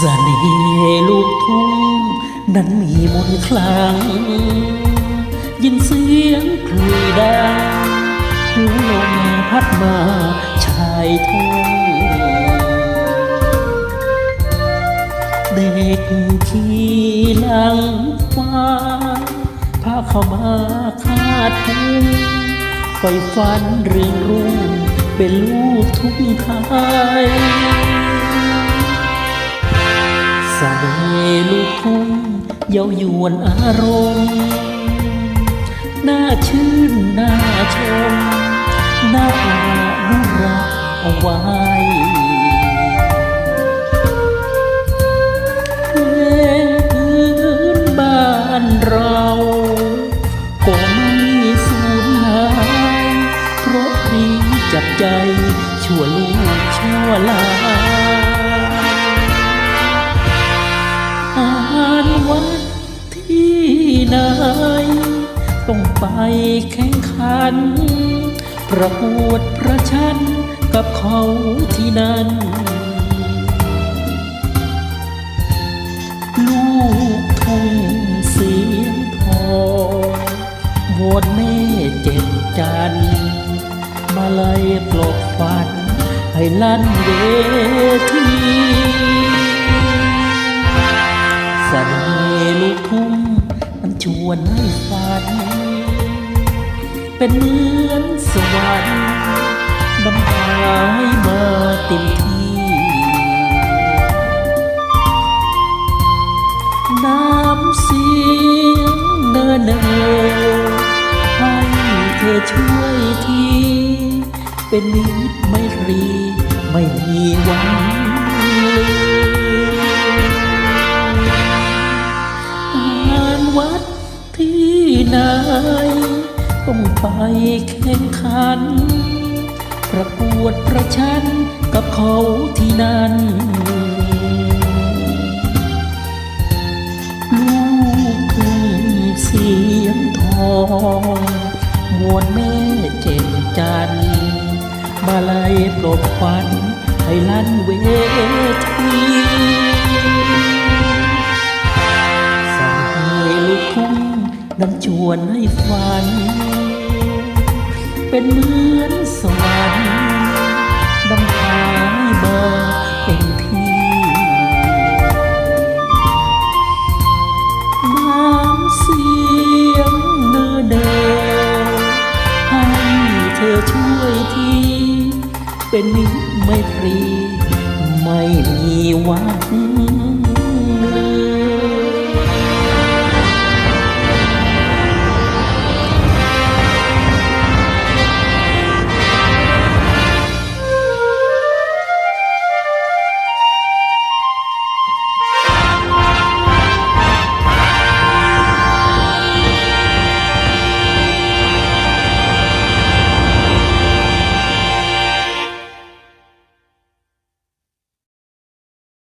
สน่ห์ลูกทุ่งนั้นมีมนคลัง ยินเสียงคลุยดังหูลมพัดมาชายทุ่งเด็กขี่หลังฟ้าพาเข้ามาคาดทุ่งไฟฝันเรืองรุ่งเป็นลูกทุ่งไทย ลูกทุ่งเย้ายวนอารมณ์น่าชื่นน่าชมน่าอนุรักษ์เอาไว้เพลงพื้นบ้านเราก็ไม่สูญหายเพราะพรีจับใจชั่วลูกชั่วหลานอา แข่งขัน ประกวดประชันกับเขาที่นั่น ลูกทุ่งเสียงทองวอนแม่เจ็บจัน มาเลยปลดฝัน ให้ลั่นเวทีเสน่ห์ลูกทุ่งมันชวนให้ฝัน เป็นเหมือนสวรรค์บำพายมาเต็มที่ น้ำเสียงเนินเนอให้เธอช่วยที เป็นนิดไม่รีไม่มีวันลืมงานวัดที่ไหน ไปแข่งขัน ประกวดประชันกับเขาที่นั่น ลูกทุ่งเสียงทองมวลแม่เจ็บจันทร์มาลัยปลดควันให้ลั่นเวทีสายลูกทุ่งนั้นชวนให้ฝัน เป็นเหมือนสวรรค์นำพายมาเป็นที่น้ำเสียงเนื้อเดินให้เธอช่วยทีเป็นมิตรไม่ตรี ไม่มีวัน